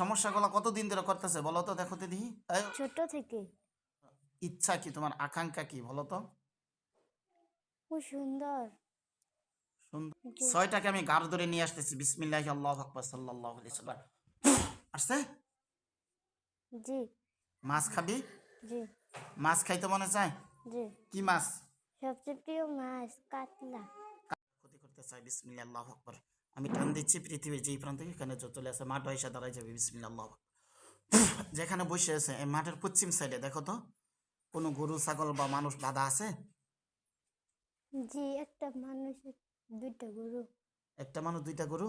সমস্যাগুলো কতদিন ধরে করতেছে বলো তো দেখো এই, ছোট থেকে। ইচ্ছা কি তোমার? আকাঙ্ক্ষা কি বলো তো? খুব সুন্দর। সুন্দর। ছয়টাকে আমি গার ধরে নিয়ে আসতেছি। বিসমিল্লাহ আল্লাহ আকবর সাল্লাহ সাল্লাম। আসছে? জি। মাছ খাবি? জি। মাছ খাইতে মনে চায়? জি। কি মাছ? সবচেয়ে প্রিয় মাছ কাতলা। ক্ষতি করতে চাই বিসমিল্লাহ আল্লাহ আকবর। আমি টান দিচ্ছি পৃথিবীর যেই প্রান্তে এখানে চলে আসে মাঠ এসে দাঁড়াই যাবে বিসমিল্লাহ। যেখানে বসে আছে এই মাঠের পশ্চিম সাইডে দেখো তো কোনো গরু ছাগল বা মানুষ বাধা আছে? জি একটা মানুষের দুইটা গরু। একটা মানুষ দুইটা গরু?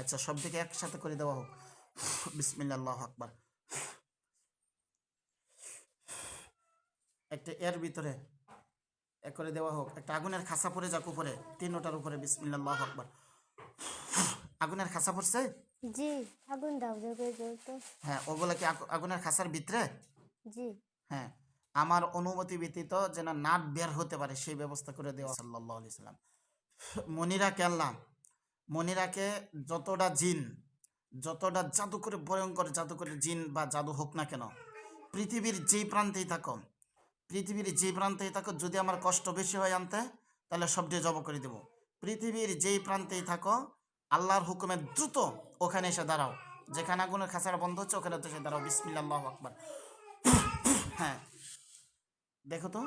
আচ্ছা সব দিকে একসাথে করে দেওয়া হোক। বিসমিল্লাহ আকবর। একটা এর ভিতরে এক করে দেওয়া হোক। একটা আগুনের খাসা পড়ে যাক উপরে তিনটার উপরে বিসমিল্লাহ আকবর। আগুনের খাসা পড়ছে? জি আগুন দাও দাও করে জ্বলতো হ্যাঁ ওগুলা কি আগু- আগুনের খাসার ভিতরে? জি। হ্যাঁ আমার অনুমতি ব্যতীত যেন নাট বের হতে পারে সেই ব্যবস্থা করে দেওয়া সাল্লাহ আলি সাল্লাম। মনিরা কেল্লাম মনিরাকে যতটা জিন যতটা জাদু করে ভয়ঙ্কর জাদু করে জিন বা জাদু হোক না কেন পৃথিবীর যেই প্রান্তেই থাকো পৃথিবীর যেই প্রান্তেই থাকো যদি আমার কষ্ট বেশি হয় আনতে তাহলে সব দিয়ে জব করে দেব। পৃথিবীর যেই প্রান্তেই থাকো আল্লাহর হুকুমে দ্রুত ওখানে এসে দাঁড়াও। যেখানে আগুনের খাঁচারা বন্ধ হচ্ছে ওখানে তো এসে দাঁড়াও। বিসমিল্লাহ আকবার। হ্যাঁ। দেখো তো।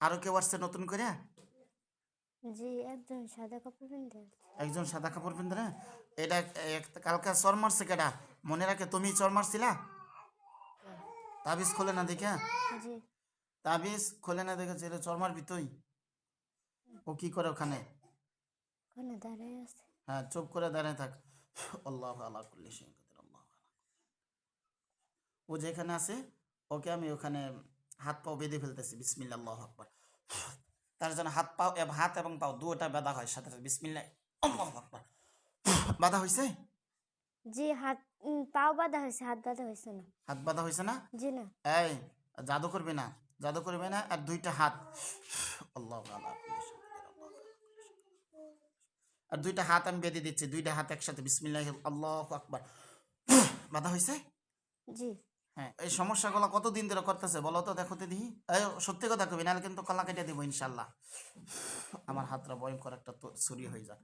আরও কেউ আসছে নতুন করে? জি একজন সাদা কাপড় পিনতে একজন সাদা কাপড় পিন্ধে এটা কালকে চর মারছে কেডা? মনে রাখে তুমি চর মারছিলা? তাবিজ খোলে না দেখে? তাবিজ খোলে না দেখে চর মারবি তুই? ও কি করে ওখানে? ওখানে দাঁড়ায় আছে। হ্যাঁ চুপ করে দাঁড়ায় থাক। আল্লাহ আল্লাহ করলি আল্লাহ ও যেখানে আছে ওকে আমি ওখানে হাত পাও বেঁধে ফেলতেছি। বিসমিল্লা আল্লাহ আকবর। তার জন্য হাত পাও এব- হাত এবং পাও দুটা বাধা হয় সাথে সাথে বিসমিল্লা আল্লাহ আকবর। বাধা হয়েছে জি হাত পাও বাঁধা হয়েছে হাত বাঁধা হয়েছে না। হাত বাধা হয়েছে না? জি না। এই জাদু করবে না। জাদু করবে না আর দুইটা হাত। আল্লাহ আল্লাহ কুল্লি শাইইন কাদির, আল্লাহু আকবার। আর দুইটা হাত আমি বেঁধে দিচ্ছি দুইটা হাত একসাথে বিসমিল্লাহ আল্লাহ আকবার। বাধা হয়েছে জি। হ্যাঁ এই সমস্যাগুলো কতদিন ধরে করতেছে বলো তো দেখো এই সত্যি কথা কবি নাহলে কিন্তু কলা কেটে দেবো ইনশাল্লাহ আমার হাতটা ভয়ঙ্কর একটা ছুরি হয়ে যায়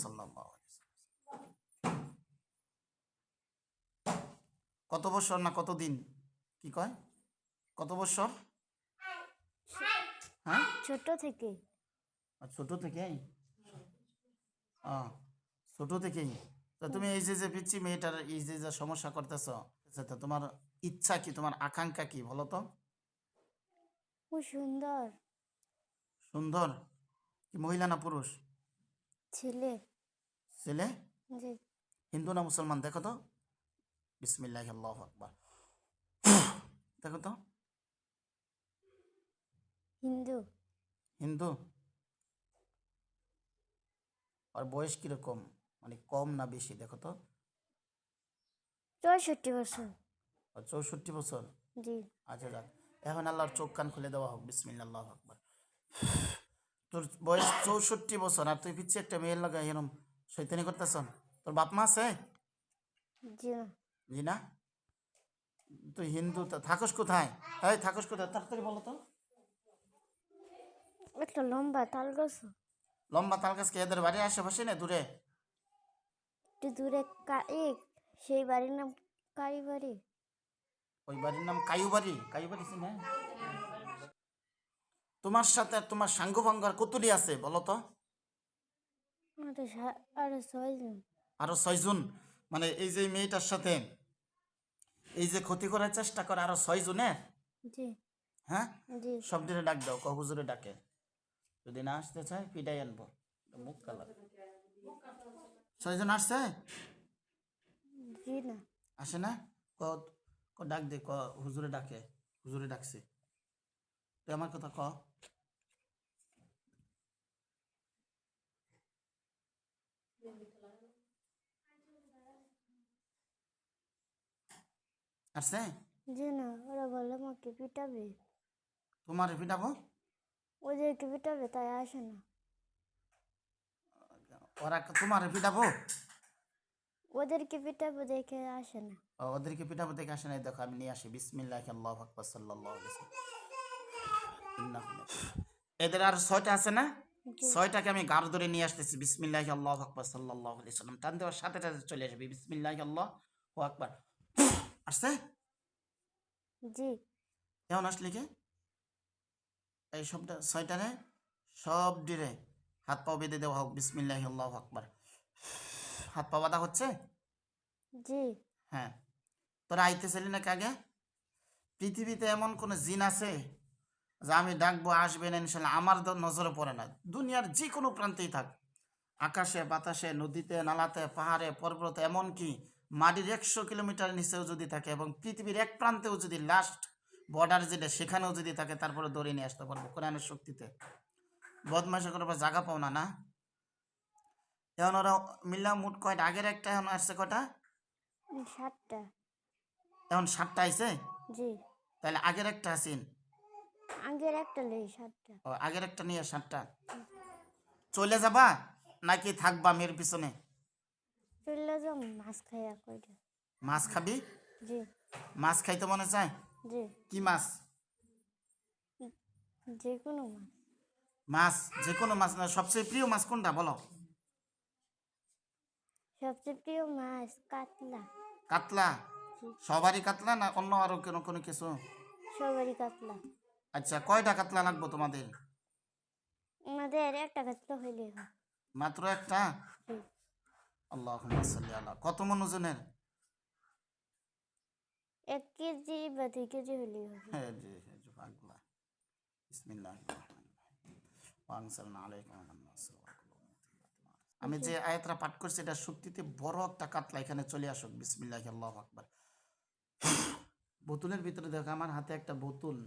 সাল্লাল্লাহু আলাইহি কত বছর না কতদিন? কি কয়? কত বছর? হ্যাঁ ছোট থেকে। ছোট থেকেই? ও ছোট থেকেই। তো তুমি এই যে যে পিচ্ছি মেয়েটার এই যে যে সমস্যা করতেছ তো তোমার ইচ্ছা কি তোমার আকাঙ্ক্ষা কি বলো তো? খুব সুন্দর। সুন্দর? কি মহিলা না পুরুষ? ছেলে। ছেলে? জি। হিন্দু না মুসলমান? দেখো তো। বিসমিল্লাহ আল্লাহ আকবার। দেখো তো। হিন্দু। হিন্দু? আর বয়স কীরকম? মানে কম না বেশি? দেখো তো। চৌষট্টি বছর। চৌষট্টি বছর? জি। আচ্ছা যাক। এখন আল্লাহর চোখ কান খুলে দেওয়া হোক। বিসমিল্লা আল্লাহ আকবার। তোর বয়স চৌষট্টি বছর আর তুই পিছিয়ে একটা মেয়ের লাগা এরম শৈতানি করতেছ তোর বাপ মা আছে? জি না। তুই হিন্দু থাকস কোথায়? এই থাকস কোথায়? তাড়াতাড়ি বলো তো। একটা লম্বা তাল গাছ। লম্বা তাল গাছ কে এদের বাড়ির আশেপাশে না দূরে। একটু দূরে সেই বাড়ির নাম কারি বাড়ি ওই বাড়ির নাম কায়ু বাড়ি কায়ু বাড়ি চিনে? তোমার সাথে তোমার সাঙ্গ ভাঙ্গ আর কতটি আছে বলো তো? আরও ছয়জন। আরও ছয়জন? মানে এই যে মেয়েটার সাথে এই যে ক্ষতি করার চেষ্টা করে আরও ছয়জনে? জি। হ্যাঁ? জি। সব দিনে ডাক দাও ক হুজুরে ডাকে। যদি না আসতে চায় পিটাই আনব। মুখ কালার। ছয়জন আসছে? না। আসে না? ক ক ডাক দে ক হুজুরে ডাকে হুজুরে ডাকছে। তুই আমার কথা ক। আসছে? জি না ওরা বলে আমাকে পিটাবে। তোমার পিটাবো? ওদেরকে পিটাবে তাই আসে না। ওরা তোমার পিটাবো ওদেরকে পিটাবো দেখে আসে না। ওদেরকে পিটাবো দেখে আসে নাই দেখো আমি নিয়ে আসি। বিসমিল্লাহ আল্লাহ আকবর লা- এদের আর ছয়টা আছে না? ছয়টাকে আমি গার ধরে নিয়ে আসতেছি। বিসমিল্লাহ আল্লাহ আকবর সাল্লাল্লাহু আলাইহি সাল্লাম টান দেওয়ার সাথে সাথে চলে আসবে। বিসমিল্লাহ আল্লাহ আকবর। আসছে জি। কেমন আসলি কে? এই সবটা ছয়টারে সব ডিরে হাত পা বেঁধে দেওয়া হোক বিসমিল্লাহ আল্লাহ আকবর। হাত পা বাঁধা হচ্ছে? জি। হ্যাঁ। তোরা আইতেছিলি নাকি আগে? পৃথিবীতে এমন কোনো জিন আছে যে আমি ডাকবো আসবে না ইনশাল্লাহ আমার তো নজরে পড়ে না। দুনিয়ার যে কোনো প্রান্তেই থাক। আকাশে বাতাসে নদীতে নালাতে পাহাড়ে পর্বতে এমনকি মাটির একশো কিলোমিটার নিচেও যদি থাকে এবং পৃথিবীর এক প্রান্তেও যদি লাস্ট বর্ডার যেটা সেখানেও যদি থাকে তারপরে দৌড়ে নিয়ে আসতে পারব কোরআনের শক্তিতে। বদমাশা করার পর জায়গা পাও না না? এখন ওরা মিল্লা মুট কয়টা? আগের একটা এখন আসছে কটা সাতটা। এখন সাতটা আইছে? জি। তাহলে আগের একটা আসিন। আগের একটা লেই সাতটা। ও আগের একটা নিয়ে সাতটা। চলে যাবা? নাকি থাকবা মেয়ের পিছনে? চললে যাও মাছ খাইয়া কইটা মাছ খাবি? জি। মাছ খাইতে মনে চায়? জি। কি মাছ? যে কোনো মাছ। মাছ যে কোনো মাছ না সবচেয়ে প্রিয় মাছ কোনটা বলো? সবচেয়ে প্রিয় মাছ কাতলা। কাতলা? সবারই কাতলা না অন্য আরও কোনো কোনো কিছু? সবারই কাতলা। আচ্ছা কয়টা কাতলা লাগবো তোমাদের? আমাদের একটা কাতলা হইলে মাত্র একটা? আল্লাহ আল্লাহ কত মন ওজনের এক কেজি বা দুই কেজি হইলেই হবে। হ্যাঁ জি হ্যাঁ আমি যে আয়াতটা পাঠ করছি এটা শক্তিতে বড় একটা কাতলা। এখানে চলে আসুক। বিসমিল্লাহ আল্লাহ আকবার। বোতলের ভিতরে দেখো আমার হাতে একটা বোতল।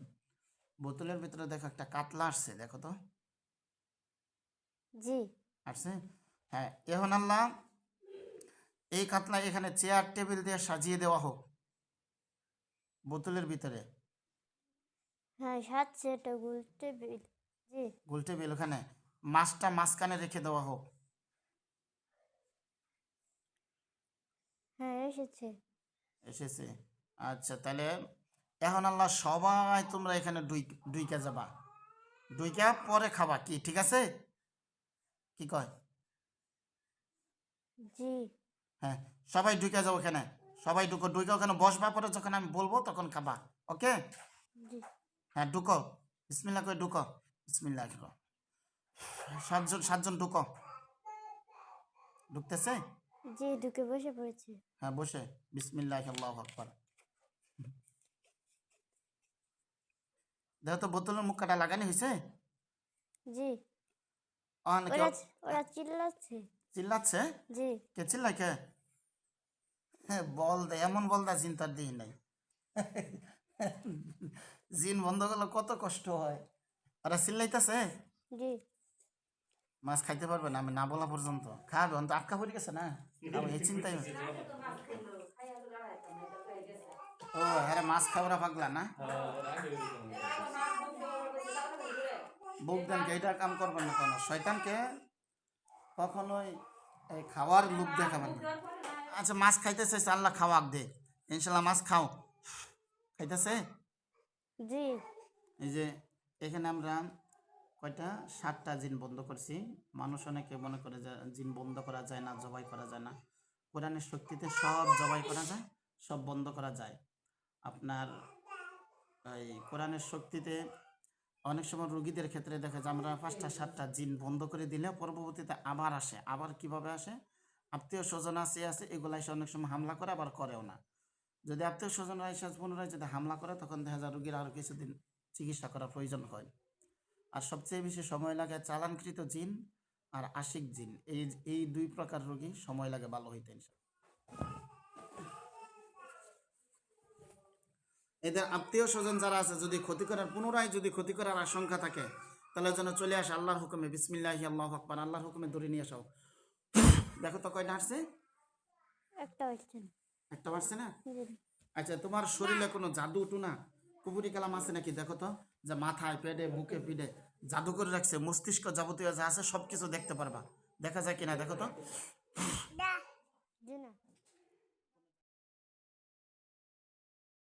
বোতলের ভিতরে দেখো একটা কাতলা আসছে দেখো তো। জি। আসছে? হ্যাঁ এখন আল্লাহ এই কাতলা এখানে চেয়ার টেবিল দিয়ে সাজিয়ে দেওয়া হোক। বোতলের ভিতরে? হ্যাঁ সাত সেটা গুলতে বিল জি। গোল টেবিল ওখানে। মাছটা মাঝখানে রেখে দেওয়া হোক। হ্যাঁ এসেছে। এসেছে। আচ্ছা তাহলে এখন আল্লাহ সবাই তোমরা এখানে দুই দুইকা যাবা। দুইকা পরে খাবা কি ঠিক আছে? কি কয়? জি। হ্যাঁ সবাই ঢুকে যাও ওখানে সবাই ঢুকো ঢুকে ওখানে বসবা পরে যখন আমি বলব তখন খাবা ওকে? হ্যাঁ ঢুকো। বিসমিল্লা করে ঢুকো। বিসমিল্লা করো সাতজন সাতজন ঢুকো। ঢুকতেছে? জি ঢুকে বসে পড়েছে। হ্যাঁ বসে। বিসমিল্লাহ আল্লাহ আকবার। দেখো তো বোতলের মুখটা লাগানি হয়েছে জি। অনেকে ওরা চিল্লাচ্ছে। চিল্লাচ্ছে? জি। কে? হ্যাঁ বল দে এমন বল দা জিন তার দিই নাই। জিন বন্ধ করলে কত কষ্ট হয়। ওরা চিল্লাইতেছে? জি। মাছ খাইতে পারবে না আমি না বলা পর্যন্ত। খাবে অন্ত আটকা পড়ে গেছে না? এই চিন্তাই ও হ্যাঁ মাছ খাওয়ারা পাগলা না? বুক দেন এইটা কাম করবেন না কেন? শয়তানকে কখনোই এই খাওয়ার লোভ দেখাবেন না। আচ্ছা মাছ খাইতে চাইছে আল্লাহ খাওয়াক দে। ইনশাল্লাহ মাছ খাও। খাইতেছে? জি। এই যে এখানে আমরা কয়টা? সাতটা জিন বন্ধ করছি। মানুষ অনেকে মনে করে যে জিন বন্ধ করা যায় না জবাই করা যায় না। কোরআনের শক্তিতে সব জবাই করা যায় সব বন্ধ করা যায়। আপনার এই কোরআনের শক্তিতে অনেক সময় রুগীদের ক্ষেত্রে দেখা যায় আমরা পাঁচটা সাতটা জিন বন্ধ করে দিলে পরবর্তীতে আবার আসে। আবার কীভাবে আসে? আত্মীয় স্বজন আছে আছে এগুলা এসে অনেক সময় হামলা করে, আবার করেও না। যদি আত্মীয় স্বজনরা এসে পুনরায় যদি হামলা করে, তখন দেখা যায় রুগীর আরও কিছুদিন চিকিৎসা করার প্রয়োজন হয়। আর সবচেয়ে বেশি সময় লাগে চালানকৃত জিন আর আশিক জিন। এই এই দুই প্রকার রোগী সময় লাগে ভালো হইতে এদের আত্মীয় স্বজন যারা আছে, যদি ক্ষতি করার, পুনরায় যদি ক্ষতি করার আশঙ্কা থাকে, তাহলে যেন চলে আসে আল্লাহর হুকুমে, বিসমিল্লাহি, আল্লাহ আকবার আল্লাহর হুকুমে ধরে নিয়ে আসাও দেখো তো কয়টা আসছে? একটা আসছে না। একটা আসছে না? আচ্ছা তোমার শরীরে কোনো জাদু উঠু না? কুপুরি কালাম আছে নাকি? দেখো তো যে মাথায় পেটে মুখে পিঠে জাদু করে রাখছে মস্তিষ্ক যাবতীয় যা আছে সব কিছু দেখতে পারবা। দেখা যায় কিনা দেখো তো?